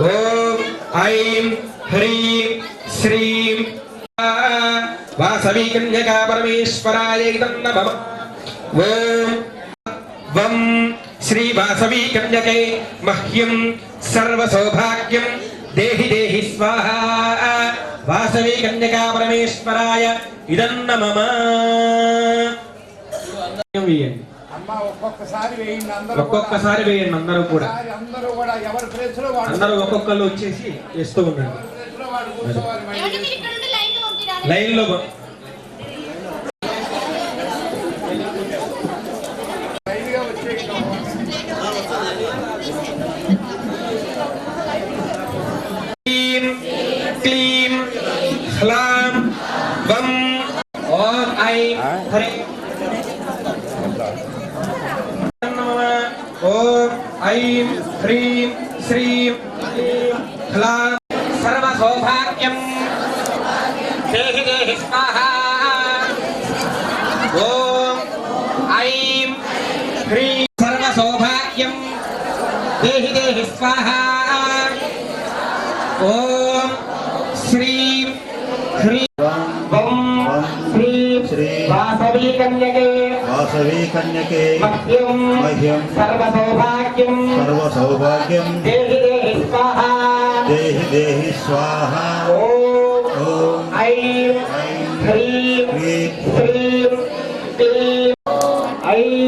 ఓం ఐం హ్రీం శ్రీం వాసవి కన్యకా పరమేశ్వరాయ ఇదం నమః ఓం వం శ్రీ వాసవి కన్యకే మహ్యం సర్వ సౌభాగ్యం దేహి దేహి స్వాహ వాసవి కన్యకా పరమేశ్వరాయ ఒక్కొక్కసారి వేయండి అందరూ ఒక్కొక్కసారి వేయండి అందరూ కూడా. అందరూ ఒక్కొక్కరు వచ్చేసి వేస్తూ ఉండండి. లైన్లో క్లీం హ్లాం వం ఓం ఐం హ్రీం నమః ఓం ఐం హ్రీం శ్రీం క్లీం హ్లాం సర్వ సౌభాగ్యం దేహి దేహి స్వాహ ఓం ఐం హ్రీం సర్వ సౌభాగ్యం దేహి దేహి స్వాహ ఓం వాసవి కన్యకే మహ్యం. మహ్యం సర్వ సౌభాగ్యం సర్వ సౌభాగ్యం దేహి దేహి స్వాహా. ఓం ఐం హ్రీం హ్రీం క్లీం ఐం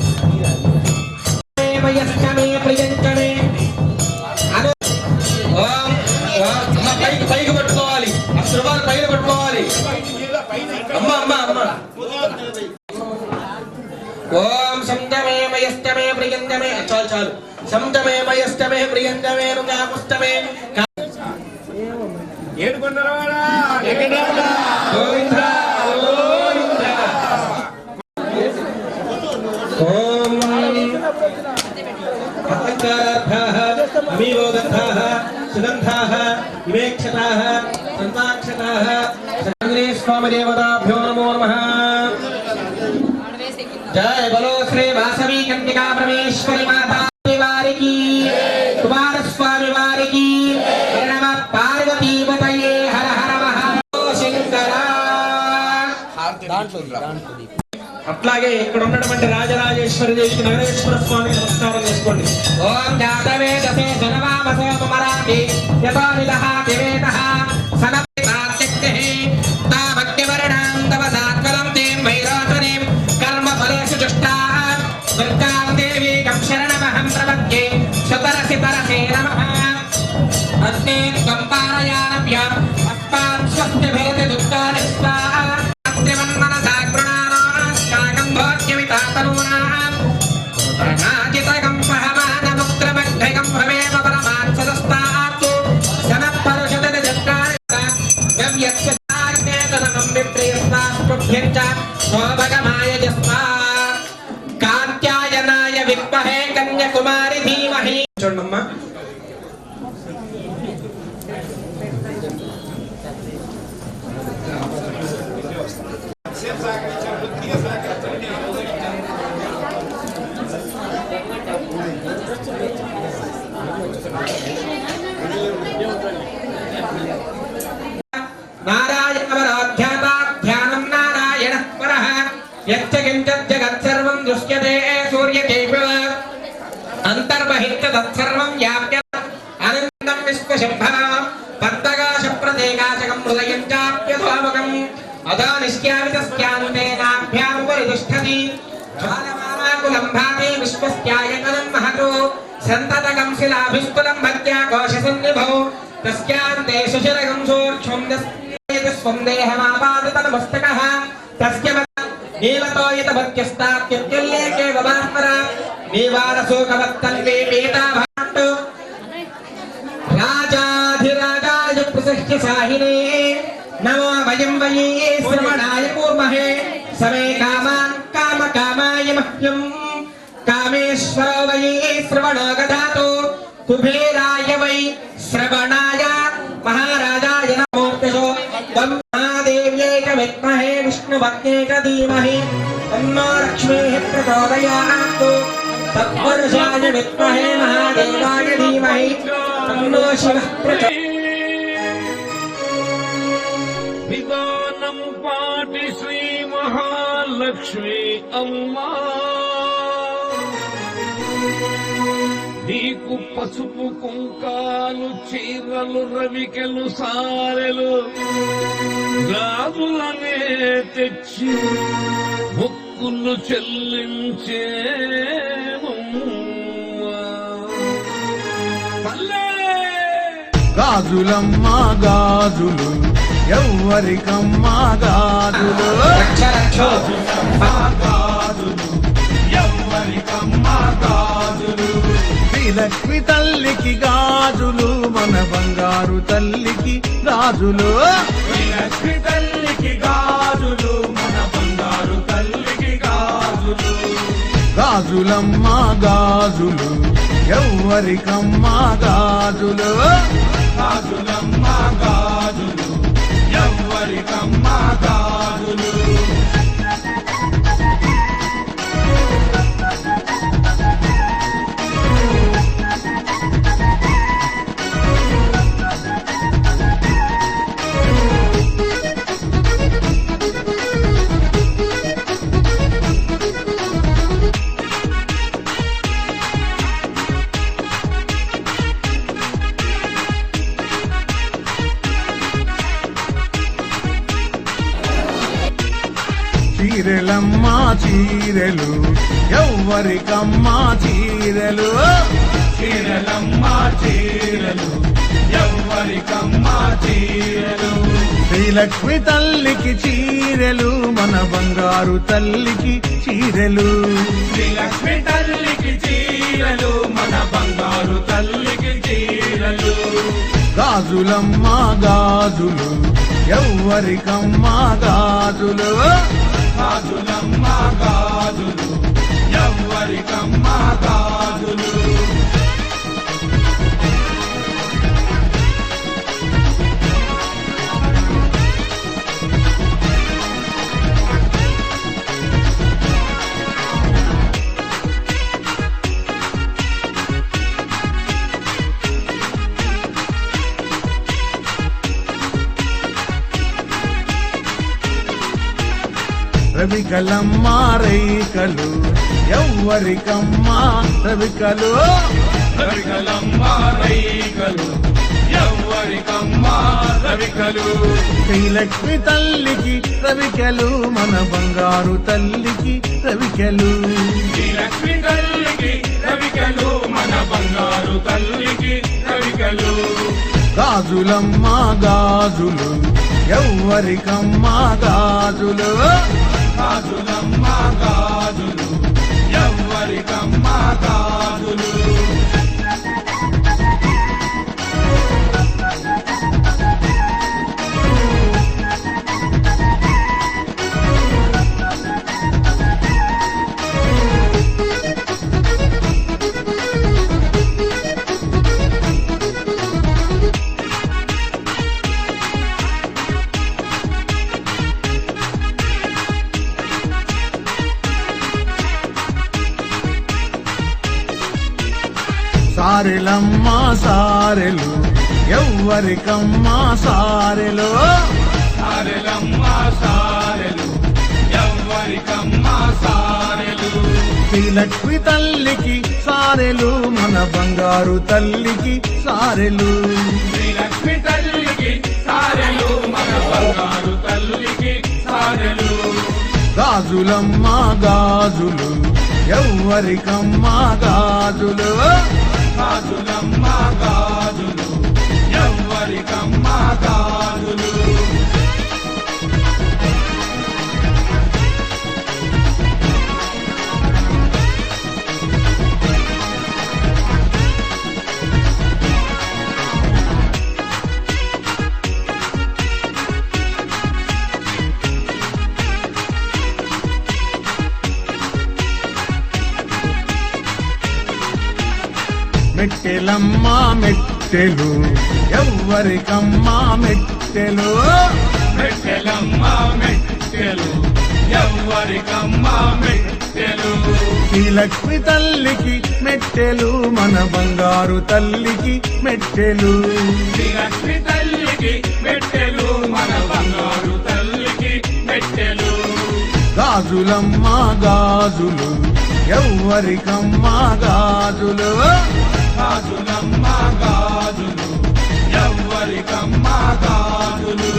సంతమే మయస్తమే ప్రియంతమే ఏడుకొండలవాడా, వెంకటరమణ. గోవింద అమీవోగంధాః సుగంధాః ఇమేక్షతాః సంతాక్షతాః ఆంజనేయ స్వామి దేవతాభ్యో నమో. నమః జయ బలో శ్రీ వాసవి కన్యకా పరమేశ్వరి మాతా అట్లాగే ఇక్కడ ఉన్నటువంటి రాజరాజేశ్వరి దేవికి నగరేశ్వర స్వామికి నమస్కారం చేసుకోండి. ఓం జాతవేదసే జనవామసే మరాఠి యతో నిదః దివేదః నారాయణవరాధ్యాతాధ్యానం నారాయణ పరః. యచ్చ కించత్ జగత్సర్వం దృశ్యతే సూర్యకేవ అంతర్బహిష్ట తత్సర్వం వ్యాప్య. అనంతం విశ్వశంభ. పద్మగాశ ప్రదేగాశకం హృదయం చాప్యథామకం స్వం దేహమాపాదితమస్తకః తస్య నీలతోయిత భక్త్యస్తాత్యుల్లేకే వమాత్మర నీవారశోకవత్తల్వే రాజాధిరాజాయ ప్రసహ్య సాహినే నమో వయం వయే శ్రవణాయ కూర్మహే సమే కామాన్ కామ కామాయ మహ్యం కామేశ్వర వయే శ్రవణో గదాతో కుబేరాయ వై శ్రవణాయ मूर्तिषु त्वं महादेव्यै च विद्महे विष्णुभक्त्यै च धीमहि तन्नो लक्ष्मीः प्रचोदयात्। तत्पुरुषाय विद्महे महादेवाय धीमहि तन्नो शिवः प्रचोदयात् विधानं पाठि श्रीमहालक्ष्मी अम्मा। నీకు పసుపు కుంకాలు చీరలు రవికెలు సారెలు గాజులనే తెచ్చి మొక్కులు చెల్లించే గాజులమ్మ గాజులు ఎవ్వరికమ్మ గాజులు. రక్ష తల్లికి గాజులు మన బంగారు తల్లికి గాజులు. తల్లికి గాజులు మన బంగారు తల్లికి గాజులు. గాజులమ్మ గాజులు ఎవ్వరికమ్మ గాజులు. గాజులమ్మ చీరెలు ఎవ్వరికమ్మా చీరెలు? చీరెలమ్మా చీరెలు ఎవ్వరికమ్మా చీరెలు? శ్రీలక్ష్మి తల్లికి చీరెలు మన బంగారు తల్లికి చీరెలు. శ్రీలక్ష్మి తల్లికి చీరెలు మన బంగారు తల్లికి చీరెలు. గాజులమ్మా గాజులు ఎవ్వరికమ్మా గాజులు? గాజులమ్మ గాజులు ఎవ్వరికమ్మా గాజులు రవికలమ్మా రైకలు ఎవ్వరికమ్మా రవికలు రవికలమ్మా రైకలు ఎవ్వరికమ్మా రవికలు శ్రీలక్ష్మి తల్లికి రవికలు మన బంగారు తల్లికి రవికలు. శ్రీలక్ష్మి తల్లికి రవికలు మన బంగారు తల్లికి రవికలు. గాజులమ్మా గాజులు. ఎవ్వరికమ్మా గాజులు. గాజులమ్మా గాజులు ఎవ్వరికమ్మా గాజులు సారెలమ్మా సారెలు. ఎవ్వరికమ్మా సారెలు. సారెలమ్మా సారెలు. ఎవ్వరికమ్మా సారెలు. శ్రీలక్ష్మి తల్లికి సారెలు మన బంగారు తల్లికి సారెలు. శ్రీలక్ష్మి తల్లికి సారెలు మన బంగారు తల్లికి సారెలు. గాజులమ్మా గాజులు. ఎవ్వరికమ్మా గాజులు. మెట్టెలమ్మా మెట్టెలు. ఎవ్వరికమ్మా మెట్టెలు. మెట్టెలమ్మా మెట్టెలు. ఎవ్వరికమ్మా మెట్టెలు. శ్రీలక్ష్మి తల్లికి మెట్టెలు మన బంగారు తల్లికి మెట్టెలు. శ్రీలక్ష్మి తల్లికి మెట్టెలు మన బంగారు తల్లికి మెట్టెలు. గాజులమ్మా గాజులు. ఎవ్వరికమ్మా గాజులు. గాజులమ్మ గాజులు ఎవ్వరికమ్మా గాజులు.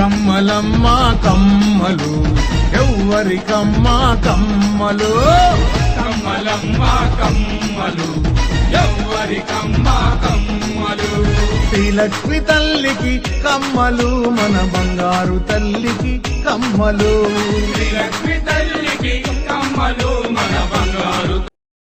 కమ్మలమ్మా కమ్మలు ఎవ్వరికమ్మా కమ్మలు? కమ్మలమ్మా కమ్మలు ఎవ్వరికమ్మా కమ్మలు? శ్రీలక్ష్మి తల్లికి కమ్మలు మన బంగారు తల్లికి కమ్మలు. శ్రీలక్ష్మి తల్లికి కమ్మలు మన బంగారు